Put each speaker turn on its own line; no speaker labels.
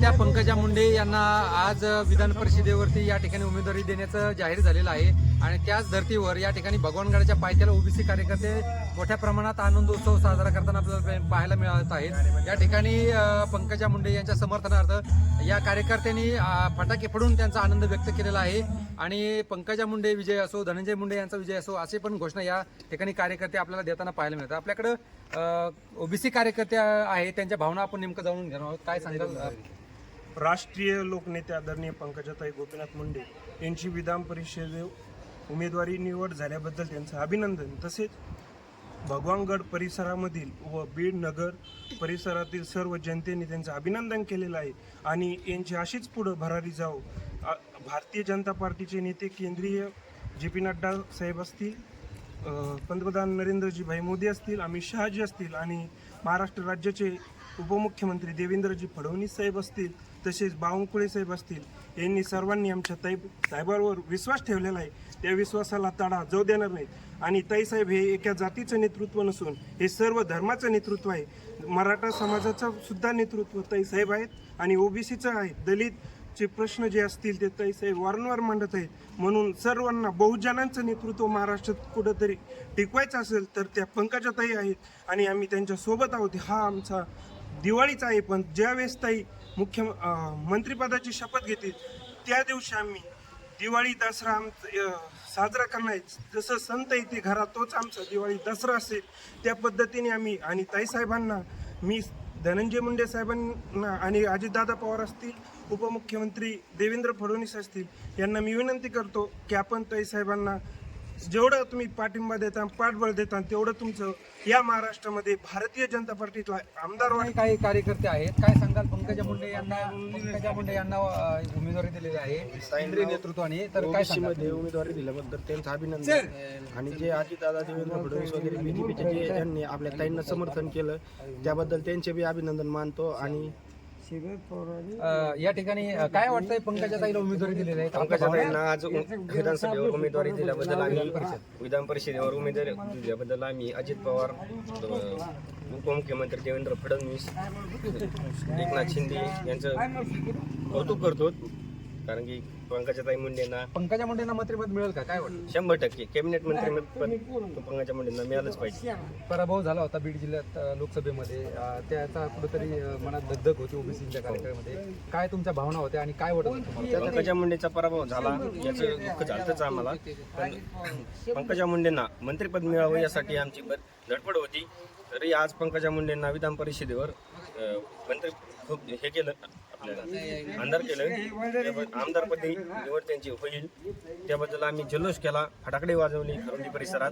त्या पंकजा मुंडे यांना आज विधान परिषदेवरती या ठिकाणी उमेदवारी देण्याचं जाहीर झालेलं आहे. आणि त्याच धर्तीवर या ठिकाणी भगवानगडाच्या पायथ्याला ओबीसी कार्यकर्ते मोठ्या प्रमाणात आनंदोत्सव साजरा करताना आपल्याला पाहायला मिळत आहेत. या ठिकाणी पंकजा मुंडे यांच्या समर्थनार्थ या कार्यकर्त्यांनी फटाके फोडून त्यांचा आनंद व्यक्त केलेला आहे. आणि पंकजा मुंडे विजय असो धनंजय मुंडे यांचा विजय असो असे पण घोषणा या ठिकाणी कार्यकर्ते आपल्याला देताना पाहायला मिळतात. आपल्याकडं ओबीसी कार्यकर्ते आहेत त्यांच्या भावना आपण नेमकं जाणून घेणार आहोत. काय सांगाल
राष्ट्रीय लोकनेते आदरणीय पंकजाताई गोपीनाथ मुंडे यांची विधान परिषद उमेदवारी निवड झाल्याबद्दल त्यांचं अभिनंदन. तसेच भगवानगड परिसरामधील व बीड नगर परिसरातील सर्व जनतेने त्यांचं अभिनंदन केलेलं आहे. आणि यांची अशीच पुढं भरारी जाऊ भारतीय जनता पार्टीचे नेते केंद्रीय जे पी नड्डा साहेब असतील पंतप्रधान नरेंद्रजी भाई मोदी असतील अमित शहाजी असतील आणि महाराष्ट्र राज्याचे उपमुख्यमंत्री देवेंद्रजी फडणवीस साहेब असतील तसेच बावनकुळे साहेब असतील यांनी सर्वांनी आमच्या ताई साहेबांवर विश्वास ठेवलेला आहे. त्या विश्वासाला तडा जाऊ देणार नाही आणि ताईसाहेब हे एका जातीचं नेतृत्व नसून हे सर्व धर्माचं नेतृत्व आहे. मराठा समाजाचं सुद्धा नेतृत्व ताईसाहेब आहेत आणि ओबीसीचं आहे. दलितचे प्रश्न जे असतील ते ताईसाहेब वारंवार मांडत आहेत. म्हणून सर्वांना बहुजनांचं नेतृत्व महाराष्ट्रात कुठंतरी टिकवायचं असेल तर त्या पंकजा ताई आहेत आणि आम्ही त्यांच्यासोबत आहोत. हा आमचा दिवाळीचा आहे पण ज्यावेळेस ताई मुख्य मंत्रीपदाची मंत्रिपदाची शपथ घेतील त्या दिवशी आम्ही दिवाळी दसरा आम साजरा करणार आहे. जसं संत येते घरात तोच आमचा दिवाळी दसरा असेल त्या पद्धतीने आम्ही आणि ताईसाहेबांना मी धनंजय मुंडे साहेबांना आणि अजितदादा पवार असतील उपमुख्यमंत्री देवेंद्र फडणवीस असतील यांना मी विनंती करतो की आपण ताईसाहेबांना जेवढं तुम्ही पाठिंबा देता पाठबळ देता तेवढं तुमचं या महाराष्ट्रामध्ये भारतीय जनता पार्टीला आमदार
काही कार्यकर्ते आहेत. काय सांगाल? पंकजा मुंडे यांना पंकजा मुंडे यांना उमेदवारी दिलेली आहे. केंद्रीय नेतृत्वाने. तर काय
मध्ये उमेदवारी दिल्याबद्दल त्यांचं अभिनंदन. आणि जे अजितदादा देवेंद्र फडणवीस वगैरे बीजेपीचे जे यांनी आपल्या ताईंना समर्थन केलं त्याबद्दल त्यांचे बी अभिनंदन मानतो. आणि
या ठिकाणी काय वाटतंय पंकजा ताईला उमेदवारी दिलेली आहे?
पंकजाताईंना आज विधानसभेवर उमेदवारी दिल्याबद्दल आम्ही विधान परिषदेवर उमेदवारी दिल्याबद्दल आम्ही अजित पवार उपमुख्यमंत्री देवेंद्र फडणवीस एकनाथ शिंदे यांचं कौतुक करतो. कारण की पंकजाताई मुंडेंना
पंकजा मुंडेंना मंत्रिपद मिळेल का? काय वाटतं?
शंभर टक्के. कॅबिनेट मंत्री पंकजा मुंडेंना मिळालंच पाहिजे.
पराभव झाला होता बीड जिल्ह्यात लोकसभेमध्ये. अ, त्याचा कुठेतरी मनात दगदग होती ओबीसीच्या कार्यक्रमामध्ये काय तुमच्या भावना होत्या आणि काय वाटत होतं तुम्हाला?
पंकजा मुंडेचा पराभव झाला. याचं दुःख झालंच आम्हाला. पण पंकजा मुंडेंना मंत्रिपद मिळावं यासाठी आमची बर- धडपड होती. तरी आज पंकजा मुंडेंना विधान परिषदेवर अं, मंत्री खूप हे केलं आपल्याला आमदार केलं. आमदारपदी निवड त्यांची होईल. त्याबद्दल आम्ही जल्लोष केला. फटाकडे वाजवली खरुंडी परिसरात.